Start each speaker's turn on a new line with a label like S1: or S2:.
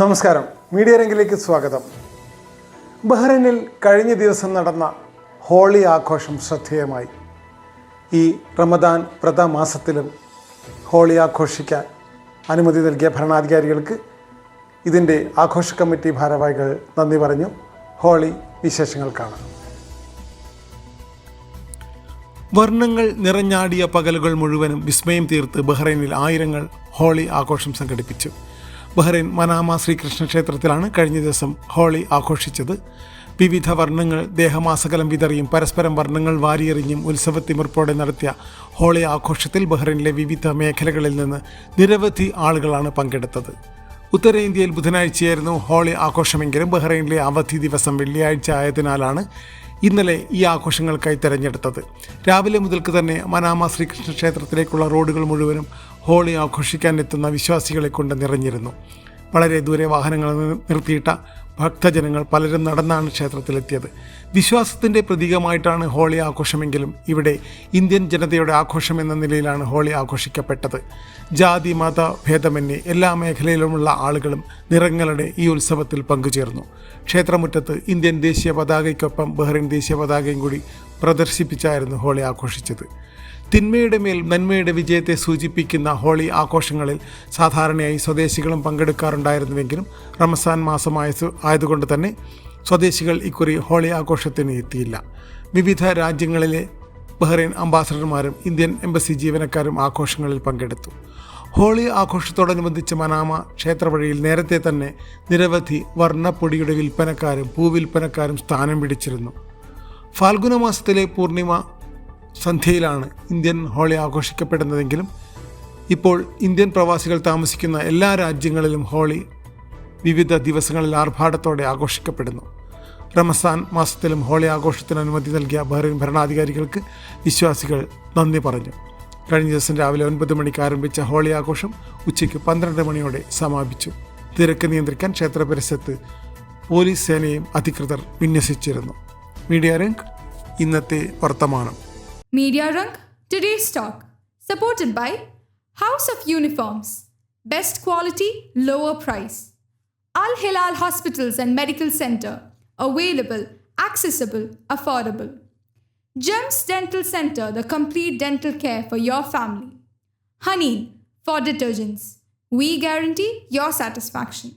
S1: നമസ്കാരം. മീഡിയ രംഗിലേക്ക് സ്വാഗതം. ബഹ്റൈനിൽ കഴിഞ്ഞ ദിവസം നടന്ന ഹോളി ആഘോഷം ശ്രദ്ധേയമായി. ഈ റമദാൻ വ്രതമാസത്തിലും ഹോളി ആഘോഷിക്കാൻ അനുമതി നൽകിയ ഭരണാധികാരികൾക്ക് ഇതിന്റെ ആഘോഷ കമ്മിറ്റി ഭാരവാഹികൾ നന്ദി പറഞ്ഞു. ഹോളി വിശേഷങ്ങൾ കാണാം. വർണങ്ങൾ നിറഞ്ഞാടിയ പകലുകൾ മുഴുവനും വിസ്മയം തീർത്ത് ബഹ്റൈനിൽ ആയിരങ്ങൾ ഹോളി ആഘോഷം സംഘടിപ്പിച്ചു. ബഹ്റൈൻ മനാമ ശ്രീകൃഷ്ണ ക്ഷേത്രത്തിലാണ് കഴിഞ്ഞ ദിവസം ഹോളി ആഘോഷിച്ചത്. വിവിധ വർണങ്ങൾ ദേഹമാസകലം വിതറിയും പരസ്പരം വർണങ്ങൾ വാരിയെറിഞ്ഞും ഉത്സവത്തിമിർപ്പോടെ നടത്തിയ ഹോളി ആഘോഷത്തിൽ ബഹ്റൈനിലെ വിവിധ മേഖലകളിൽ നിന്ന് നിരവധി ആളുകളാണ് പങ്കെടുത്തത്. ഉത്തരേന്ത്യയിൽ ബുധനാഴ്ചയായിരുന്നു ഹോളി ആഘോഷമെങ്കിലും ബഹ്റൈനിലെ അവധി ദിവസം വെള്ളിയാഴ്ച ആയതിനാലാണ് ഇന്നലെ ഈ ആഘോഷങ്ങൾക്കായി തെരഞ്ഞെടുത്തത്. രാവിലെ മുതൽക്ക് തന്നെ മനാമ ശ്രീകൃഷ്ണ ക്ഷേത്രത്തിലേക്കുള്ള റോഡുകൾ മുഴുവനും ഹോളി ആഘോഷിക്കാൻ എത്തുന്ന വിശ്വാസികളെ കൊണ്ട് നിറഞ്ഞിരുന്നു. വളരെ ദൂരെ വാഹനങ്ങൾ നിർത്തിയിട്ട ഭക്തജനങ്ങൾ പലരും നടന്നാണ് ക്ഷേത്രത്തിലെത്തിയത്. വിശ്വാസത്തിന്റെ പ്രതീകമായിട്ടാണ് ഹോളി ആഘോഷമെങ്കിലും ഇവിടെ ഇന്ത്യൻ ജനതയുടെ ആഘോഷം എന്ന നിലയിലാണ് ഹോളി ആഘോഷിക്കപ്പെട്ടത്. ജാതി മത ഭേദമന്യേ എല്ലാ മേഖലയിലുമുള്ള ആളുകളും നിറങ്ങളുടെ ഈ ഉത്സവത്തിൽ പങ്കുചേർന്നു. ക്ഷേത്രമുറ്റത്ത് ഇന്ത്യൻ ദേശീയ പതാകയ്ക്കൊപ്പം ബഹ്റിൻ ദേശീയ പതാകയും കൂടി പ്രദർശിപ്പിച്ചായിരുന്നു ഹോളി ആഘോഷിച്ചത്. തിന്മയുടെ മേൽ നന്മയുടെ വിജയത്തെ സൂചിപ്പിക്കുന്ന ഹോളി ആഘോഷങ്ങളിൽ സാധാരണയായി സ്വദേശികളും പങ്കെടുക്കാറുണ്ടായിരുന്നുവെങ്കിലും റമസാൻ മാസമായ ആയതുകൊണ്ട് തന്നെ സ്വദേശികൾ ഇക്കുറി ഹോളി ആഘോഷത്തിന് എത്തിയില്ല. വിവിധ രാജ്യങ്ങളിലെ ബഹ്റൈൻ അംബാസഡർമാരും ഇന്ത്യൻ എംബസി ജീവനക്കാരും ആഘോഷങ്ങളിൽ പങ്കെടുത്തു. ഹോളി ആഘോഷത്തോടനുബന്ധിച്ച് മനാമ ക്ഷേത്രവഴിയിൽ നേരത്തെ തന്നെ നിരവധി വർണപ്പൊടിയുടെ വിൽപ്പനക്കാരും പൂവിൽപ്പനക്കാരും സ്ഥാനം പിടിച്ചിരുന്നു. ഫാൽഗുന മാസത്തിലെ പൂർണിമ സന്ധ്യയിലാണ് ഇന്ത്യൻ ഹോളി ആഘോഷിക്കപ്പെടുന്നതെങ്കിലും ഇപ്പോൾ ഇന്ത്യൻ പ്രവാസികൾ താമസിക്കുന്ന എല്ലാ രാജ്യങ്ങളിലും ഹോളി വിവിധ ദിവസങ്ങളിൽ ആർഭാടത്തോടെ ആഘോഷിക്കപ്പെടുന്നു. റമസാൻ മാസത്തിലും ഹോളി ആഘോഷത്തിന് അനുമതി നൽകിയ ബഹ്റൈൻ ഭരണാധികാരികൾക്ക് വിശ്വാസികൾ നന്ദി പറഞ്ഞു. കഴിഞ്ഞ ദിവസം രാവിലെ ഒൻപത് മണിക്ക് ആരംഭിച്ച ഹോളി ആഘോഷം ഉച്ചയ്ക്ക് പന്ത്രണ്ട് മണിയോടെ സമാപിച്ചു. തിരക്ക് നിയന്ത്രിക്കാൻ ക്ഷേത്ര പരിസരത്ത് പോലീസ് സേനയും അധികൃതർ വിന്യസിച്ചിരുന്നു. മീഡിയ രംഗ് ഇന്നത്തെ വർത്തമാനം
S2: Media Rang, today's talk, supported by House of Uniforms, best quality, lower price. Al Hilal Hospitals and Medical Center, available, accessible, affordable. Gems Dental Center, the complete dental care for your family. Honey for detergents. We guarantee your satisfaction.